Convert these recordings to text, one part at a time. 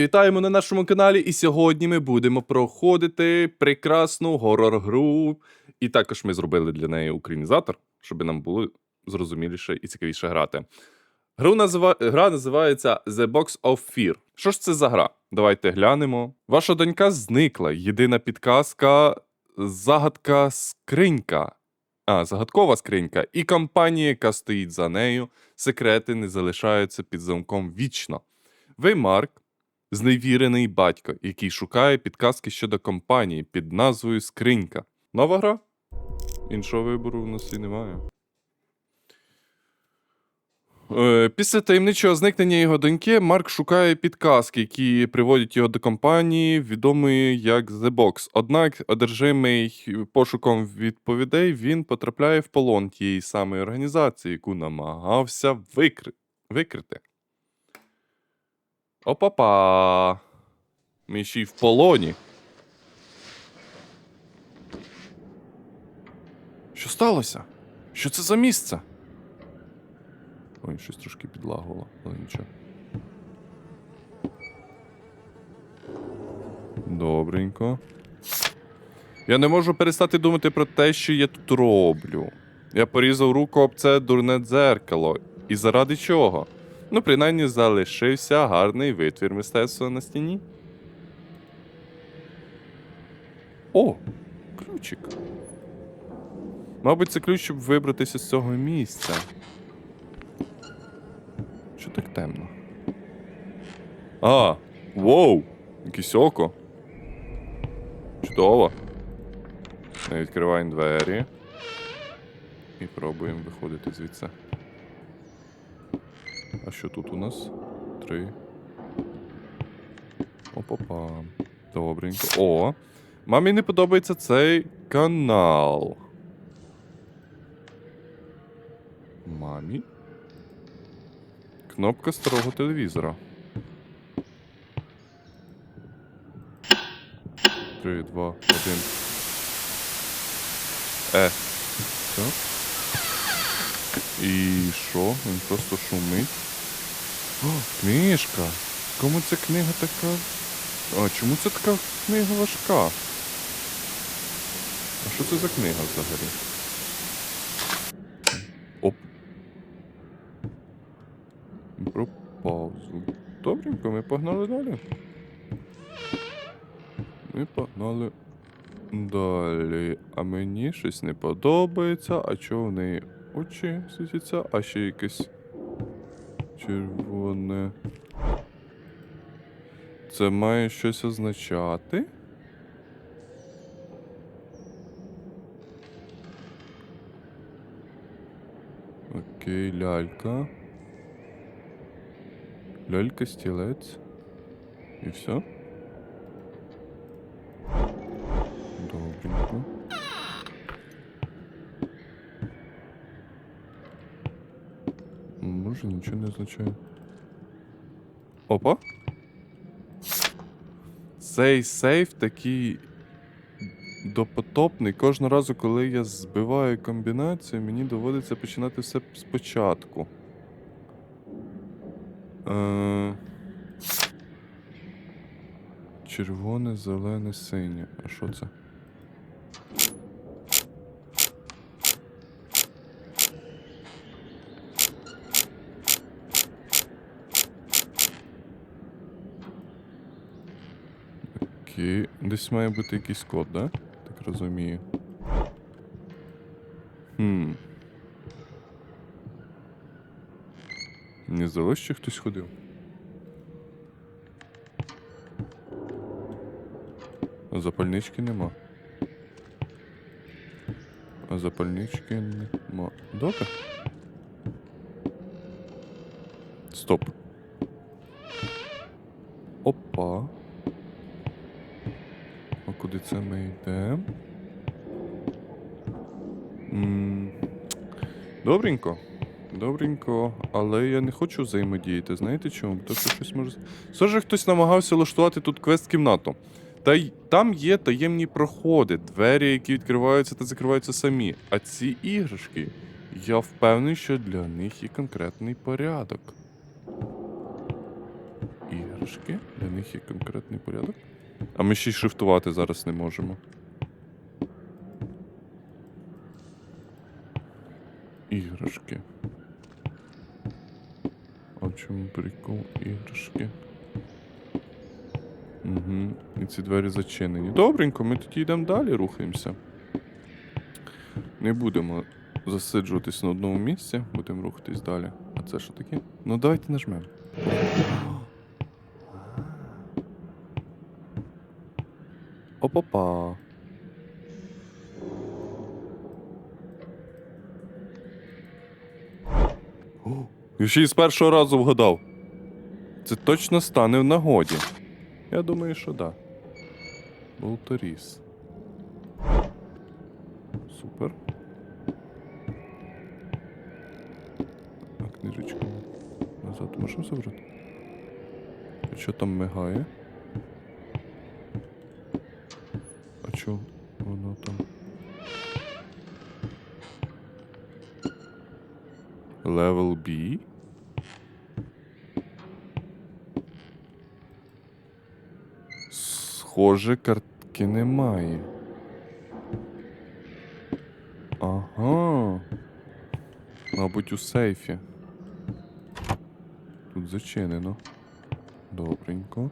Вітаємо на нашому каналі, і сьогодні ми будемо проходити прекрасну горор-гру. І також ми зробили для неї українізатор, щоб нам було зрозуміліше і цікавіше грати. Гру назива... Гра називається The Box of Fear. Що ж це за гра? Давайте глянемо. Ваша донька зникла. Єдина підказка загадка скринька. А, загадкова скринька. І компанія, яка стоїть за нею, секрети не залишаються під замком вічно. Ви, Марк, зневірений батько, який шукає підказки щодо компанії під назвою Скринька. Нова гра? Іншого вибору в нас і немає. Е, Після таємничого зникнення його доньки Марк шукає підказки, які приводять його до компанії, відомої як The Box. Однак, одержимий пошуком відповідей, він потрапляє в полон тієї самої організації, яку намагався викри... викрити. Опа-па. Ми ще й в полоні. Що сталося? Що це за місце? Ой, щось трошки підлагувало, але нічого. Добренько. Я не можу перестати думати про те, що я тут роблю. Я порізав руку об це дурне дзеркало. І заради чого? Ну, принаймні, залишився гарний витвір мистецтва на стіні. О, ключик. Мабуть, це ключ, щоб вибратися з цього місця. Що так темно? А, воу! Якесь око. Чудово. Відкриваємо двері. І пробуємо виходити звідси. А що тут у нас? Три. Опа-па. Добренько. О! Мамі не подобається цей канал. Мамі? Кнопка старого телевізора. Три, два, один. Е. Так. І що? Він просто шумить. О, книжка. Кому ця книга така. А чому це така книга важка? А що це за книга взагалі? Оп. Про паузу. Добренько, ми погнали далі. Ми погнали далі. А мені щось не подобається. А чого в неї очі світяться, а ще якесь червоне. Це має щось означати? Окей, лялька. Лялька, стілець. І все? Добренько. Може, нічого не означає. Опа. Цей сейф такий допотопний. Кожного разу, коли я збиваю комбінацію, мені доводиться починати все спочатку. Е... Червоне, зелене, синє. А що це? Окей. Десь має бути якийсь код, да? Так розумію. Хм. Не здалось, що хтось ходив. А запальнички нема. А запальнички нема. Добре. Стоп. Опа. Куди це ми йдемо? Добренько. Добренько, але я не хочу взаємодіяти. Знаєте чому? Тому що щось може. Все ж хтось намагався влаштувати тут квест-кімнату. Та й там є таємні проходи, двері, які відкриваються та закриваються самі. А ці іграшки, я впевнений, що для них є конкретний порядок. іграшки. Для них є конкретний порядок. А ми ще й шифтувати зараз не можемо. Іграшки. А в чому прикол іграшки? Угу. І ці двері зачинені. Добренько, ми тоді йдемо далі, рухаємося. Не будемо засиджуватись на одному місці, будемо рухатись далі. А це що таке? Ну давайте нажмемо. Опа-па. Я ще й з першого разу вгадав. Це точно стане в нагоді. Я думаю, що да. Болторіс. Супер. А книжечку назад можемо забрати? Що там мигає? А чо воно там? Level B? Схоже, картки немає. Ага. Мабуть, у сейфі. Тут зачинено. Добренько.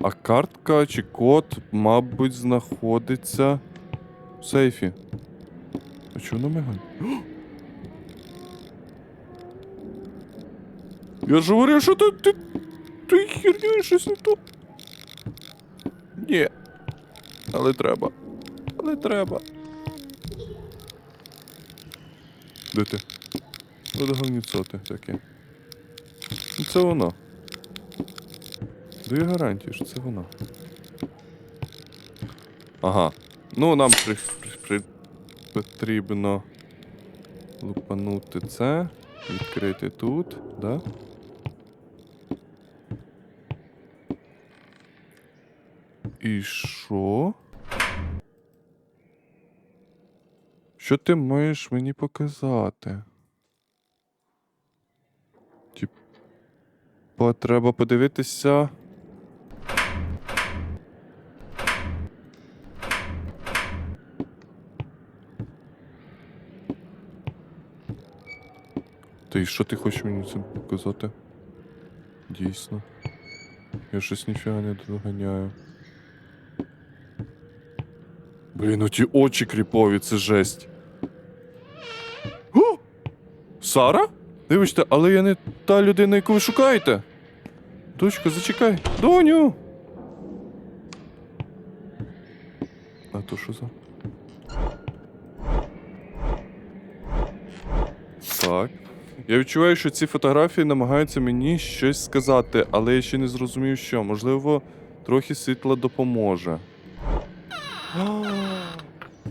А картка чи код, мабуть, знаходиться в сейфі. А чого воно мигає? Я ж говорив, що ти, ти, ти херню щось не то. Ні. Але треба. Але треба. Де ти? Буде говніцоти таке. Ну, Це воно. Даю гарантію, що це воно. Ага. Ну, нам при, при, при, потрібно лупанути це, відкрити тут, да? І що? Що ти маєш мені показати? Типа, треба подивитися. Та і що ти хочеш мені цим показати? Дійсно. Я щось ніфіга не доганяю. Блін, оті очі кріпові, це жесть. О! Сара? Вибачте, але я не та людина, яку ви шукаєте. Дочка, зачекай. Доню. А то що за? Так. Я відчуваю, що ці фотографії намагаються мені щось сказати, але я ще не зрозумів, що. Можливо, трохи світла допоможе.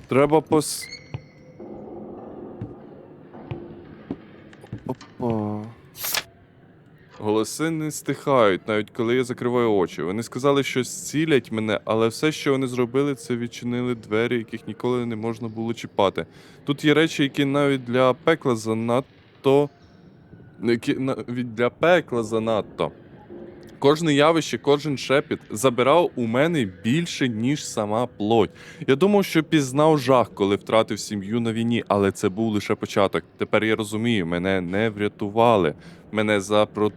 Треба пос. Опа. Голоси не стихають, навіть коли я закриваю очі. Вони сказали, що зцілять мене, але все, що вони зробили, це відчинили двері, яких ніколи не можна було чіпати. Тут є речі, які навіть для пекла занадто. Для пекла занадто. Кожне явище, кожен шепіт забирав у мене більше, ніж сама плоть. Я думав, що пізнав жах, коли втратив сім'ю на війні, але це був лише початок. Тепер я розумію, мене не врятували. Мене запро...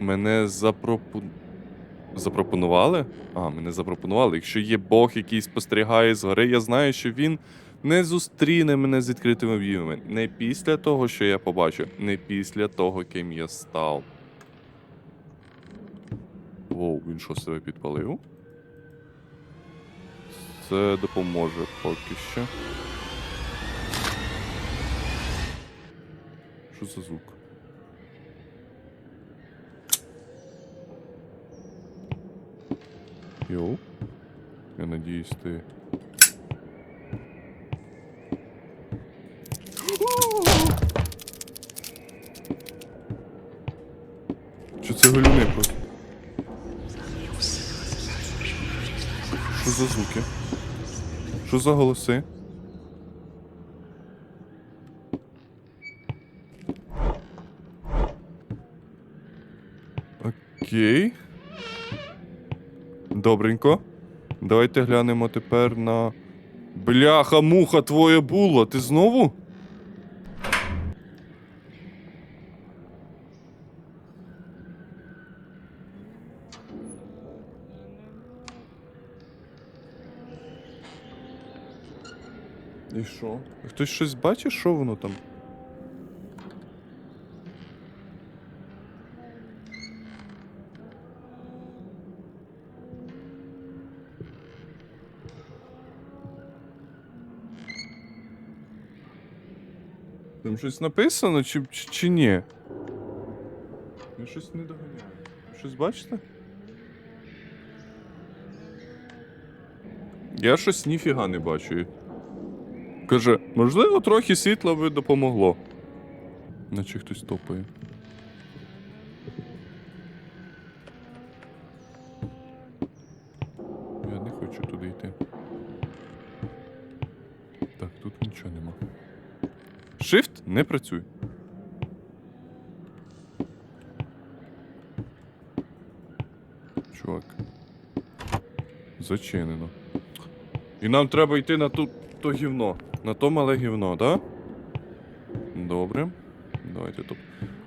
Мене запропу... Запропонували? А, мене запропонували. Якщо є Бог, який спостерігає згори, я знаю, що він не зустріне мене з відкритими обіймами. Не після того, що я побачу, не після того, ким я став. Воу, він що себе підпалив? Це допоможе поки що. Що за звук? Йоу. Я надіюсь, ти. Що це галюни просто? Що за звуки? Що за голоси? Окей. Добренько. Давайте глянемо тепер на. Бляха, муха, твоє було. Ти знову? І що? Хтось щось бачить, що воно там? Там щось написано чи, чи, чи ні? Я щось не доганяю. Щось бачите? Я щось ніфіга не бачу. Каже, можливо, трохи світла би допомогло. Наче хтось топає. Я не хочу туди йти. Так, тут нічого нема. Shift не працює. Чувак. Зачинено. І нам треба йти на ту, то гівно. На то мале гівно, так? Да? Добре. Давайте тут.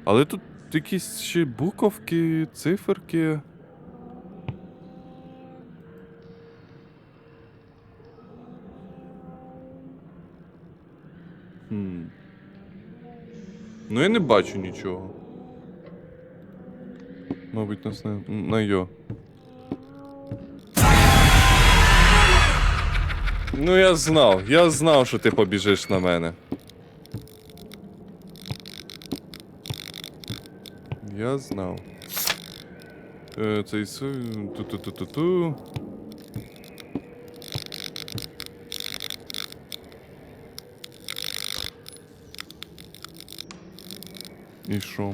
Але тут якісь ще буковки, циферки. Хм. Ну я не бачу нічого. Мабуть, нас на, на йо. Ну я знав, я знав, що ти побіжиш на мене. Я знав. Е, цей ту-ту-ту-ту-ту. І що?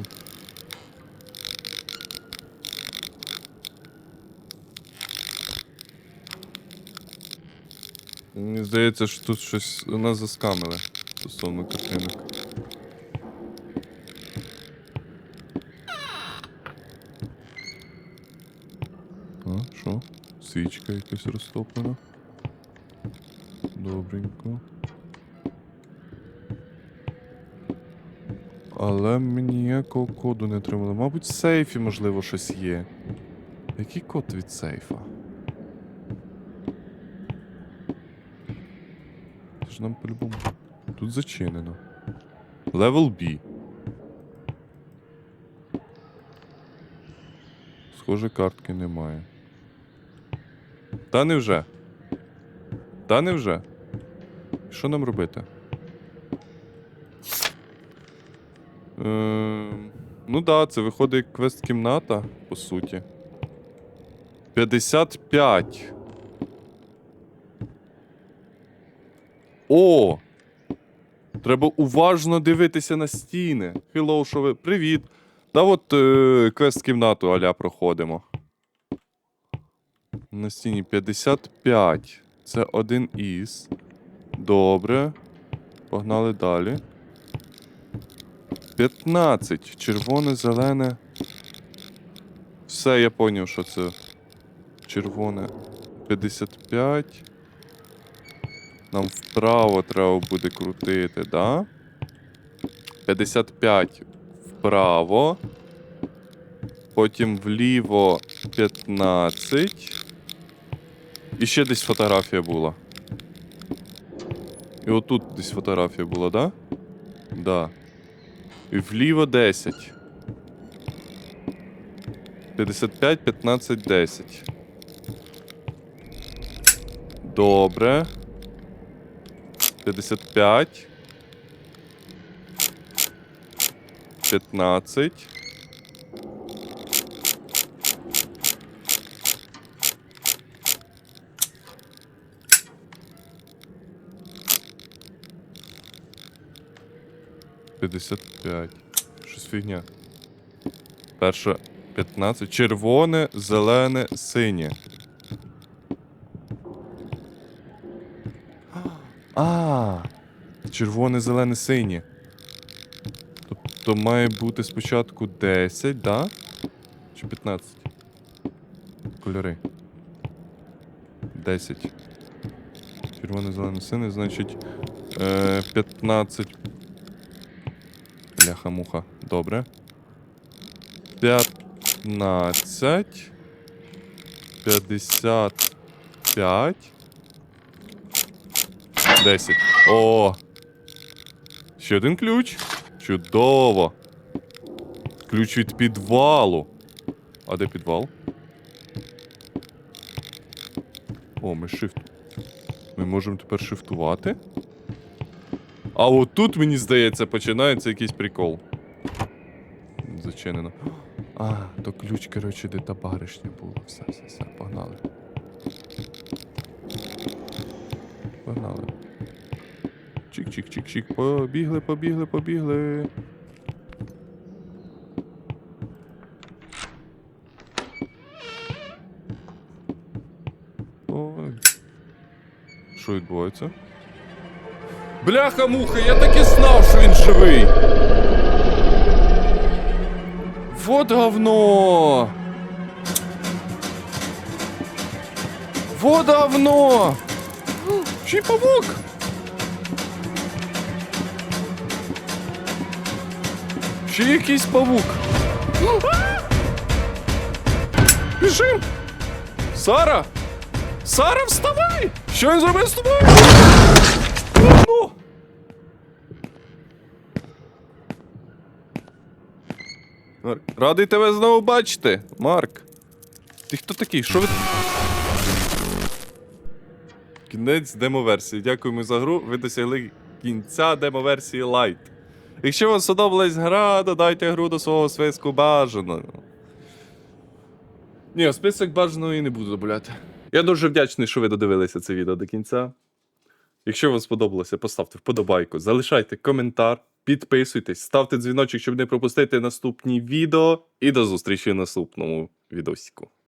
Мені здається, що тут щось нас заскамили стосовно картинок. А, що? Свічка якась розтоплена. Добренько. Але мені ніякого коду не отримали. Мабуть, в сейфі, можливо, щось є. Який код від сейфа? Ж нам по-любому. Тут зачинено. Левел B. Схоже, картки немає. Та невже? Та невже? Що нам робити? Ем, ну да, це виходить квест-кімната, по суті. 55. О! Треба уважно дивитися на стіни. Хеллоу, що ви. Привіт. Та от е, квест-кімнату аля проходимо. На стіні 55. Це один із. Добре. Погнали далі. 15. Червоне, зелене. Все, я поняв, що це. Червоне. 55. Нам вправо треба буде крутити, да? 55 вправо. Потім вліво 15. І ще десь фотографія була. І отут десь фотографія була, да? Да. І вліво 10. 55, 15, 10. Добре. 55. 15. П'ятдесят п'ять. Щось фігня. Перше 15. Червоне, зелене, синє. А, червоне, зелене, синє. Тобто має бути спочатку 10, да? Чи 15? кольори. 10. Червоний, зелений, синий, значить. Е, 15. Бляха-муха. Добре. 15. 55. 10. О! Ще один ключ. Чудово. Ключ від підвалу. А де підвал? О, ми шифт. Ми можемо тепер шифтувати. А от тут, мені здається, починається якийсь прикол. Зачинено. А, то ключ, коротше, де та баришня була. Все, все, все, погнали. Погнали. Чик-чик-чик-чик. Побігли, побігли, побігли. Ой. Що відбувається? Бляха-муха, я так і знав, що він живий. Вот говно. Вот говно. Ще Ще якийсь павук. Біжим! Сара! Сара, вставай! Що він зробив з тобою? Ну! Радий тебе знову бачити, Марк. Ти хто такий? Що ви. Кінець демо-версії. Дякуємо за гру. Ви досягли кінця демо-версії Light. Якщо вам сподобалась гра, додайте гру до свого списку бажаного. Ні, список бажаного і не буду додавати. Я дуже вдячний, що ви додивилися це відео до кінця. Якщо вам сподобалося, поставте вподобайку, залишайте коментар, підписуйтесь, ставте дзвіночок, щоб не пропустити наступні відео. І до зустрічі в наступному відосіку.